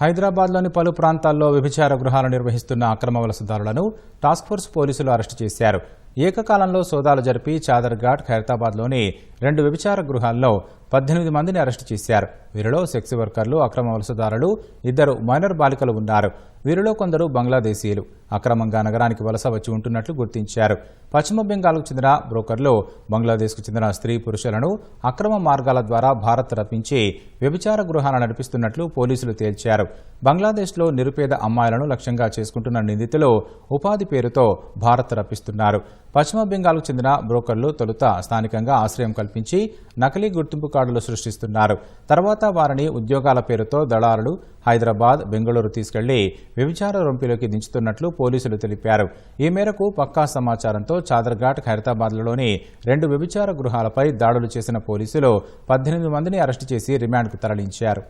హైదరాబాద్లోని పలు ప్రాంతాల్లో వ్యభిచార గృహాలు నిర్వహిస్తున్న అక్రమ వలసదారులను టాస్క్ ఫోర్స్ పోలీసులు అరెస్టు చేశారు. ఏకకాలంలో సోదాలు జరిపి చాదర్ఘాట్ ఖైరతాబాద్లోని రెండు వ్యభిచార గృహాల్లో పద్దెనిమిది మందిని అరెస్టు చేశారు. వీరిలో సెక్స్ వర్కర్లు అక్రమ వలసదారులు ఇద్దరు మైనర్ బాలికలు ఉన్నారు. వీరిలో కొందరు బంగ్లాదేశీయులు. అక్రమంగా నగరానికి వలస వచ్చి ఉంటున్నట్లు గుర్తించారు. పశ్చిమ బెంగాల్కు చెందిన బ్రోకర్లు బంగ్లాదేశ్కు చెందిన స్త్రీ పురుషులను అక్రమ మార్గాల ద్వారా భారత్ రప్పించి వ్యభిచార గృహాలను నడిపిస్తున్నట్లు పోలీసులు తేల్చారు. బంగ్లాదేశ్లో నిరుపేద అమ్మాయిలను లక్ష్యంగా చేసుకుంటున్న నిందితులు ఉపాధి పేరుతో భారత్ రప్పిస్తున్నారు. పశ్చిమ బెంగాల్కు చెందిన బ్రోకర్లు తొలుత స్థానికంగా ఆశ్రయం కల్పించి నకిలీ గుర్తింపు కార్డులు సృష్టిస్తున్నారు. తర్వాత వారిని ఉద్యోగాల పేరుతో దళారులు హైదరాబాద్ బెంగళూరు తీసుకెళ్ళి వ్యభిచార రొంపిలోకి దించుతున్నట్లు పోలీసులు తెలిపారు. ఈ మేరకు పక్కా సమాచారంతో చాదర్ఘాట్ ఖైరతాబాద్లలోని రెండు వ్యభిచార గృహాలపై దాడులు చేసిన పోలీసులు పద్దెనిమిది మందిని అరెస్టు చేసి రిమాండ్కు తరలించారు.